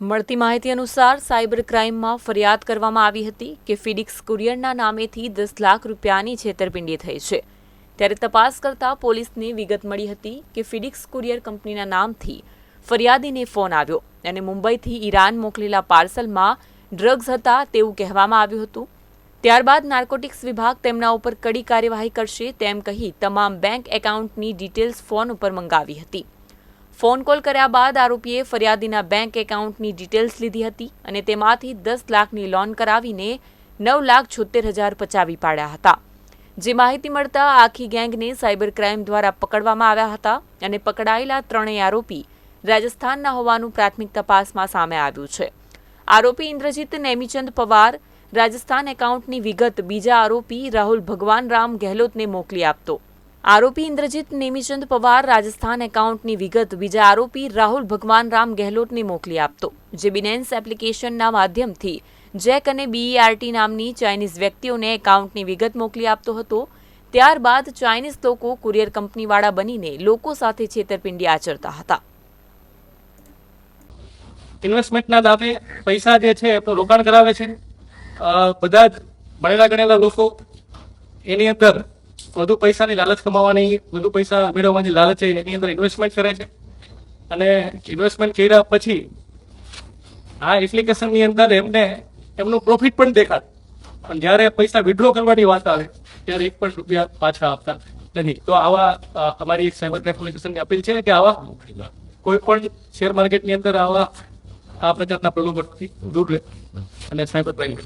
મળતી માહિતી અનુસાર સાયબર ક્રાઇમમાં ફરિયાદ કરવામાં આવી હતી કે ફિડિક્સ કુરિયરના નામેથી દસ લાખ રૂપિયાની છેતરપિંડી થઈ છે. ત્યારે તપાસ કરતા પોલીસને વિગત મળી હતી કે ફિડિક્સ કુરિયર કંપનીના નામથી ફરિયાદીને ફોન આવ્યો અને મુંબઈથી ઈરાન મોકલેલા પાર્સલમાં ડ્રગ્સ હતા તેવું કહેવામાં આવ્યું હતું. ત્યારબાદ નાર્કોટિક્સ વિભાગ તેમના ઉપર કડી કાર્યવાહી કરશે તેમ કહી તમામ બેંક એકાઉન્ટની ડિટેલ્સ ફોન ઉપર મંગાવી હતી. ફોન કોલ કર્યા બાદ આરોપીએ ફરિયાદીના બેંક એકાઉન્ટની ડિટેલ્સ લીધી હતી અને તેમાંથી દસ લાખની લોન કરાવીને નવ લાખ છોતેર હજાર પચાવી પાડ્યા હતા. જે માહિતી મળતા આખી ગેંગને સાયબર ક્રાઇમ દ્વારા પકડવામાં આવ્યા હતા અને પકડાયેલા ત્રણેય આરોપી રાજસ્થાનના હોવાનું પ્રાથમિક તપાસમાં સામે આવ્યું છે. આરોપી ઇન્દ્રજીત નેમીચંદ પવાર રાજસ્થાન એકાઉન્ટની વિગત બીજા આરોપી રાહુલ ભગવાન રામ ગેહલોતને મોકલી આપતો. આરોપી ઇન્દ્રજીત નેમીચંદ પવાર રાજસ્થાન એકાઉન્ટની વિગત બીજા આરોપી રાહુલ ભગવાન રામ ગેહલોતને મોકલી આપતો. જે બિનેન્સ એપ્લિકેશનના માધ્યમથી જેક અને બીઈઆરટી નામની ચાઇનીઝ વ્યક્તિઓને એકાઉન્ટની વિગત મોકલી આપતો હતો. ત્યારબાદ ચાઇનીઝ લોકો કુરિયર કંપનીવાળા બનીને લોકો સાથે છેતરપિંડી આચરતા હતા. ઇન્વેસ્ટમેન્ટના દાવે પૈસા જે છે રોકાણ કરાવે છે. બધા જ ભણેલા ગણેલા લોકો એની અંદર વધુ પૈસાની લાલચ કમાવાની, વધુ પૈસા મેળવવાની લાલચ છે, એની અંદર ઇન્વેસ્ટમેન્ટ કરે છે. અને ઇન્વેસ્ટમેન્ટ કર્યા પછી આ એપ્લિકેશનની અંદર એમને એમનું પ્રોફિટ પણ દેખાય. પણ જ્યારે પૈસા વિડ્રો કરવાની વાત આવે, ત્યારે એક પણ રૂપિયા પાછા આપતા નથી. તો આવા અમારી સાયબર ક્રાઇમ અપીલ છે કે આવા કોઈ પણ શેર માર્કેટની અંદર આવા આ પ્રકારના પ્રલોભનથી દૂર રહે અને સાયબર ક્રાઇમ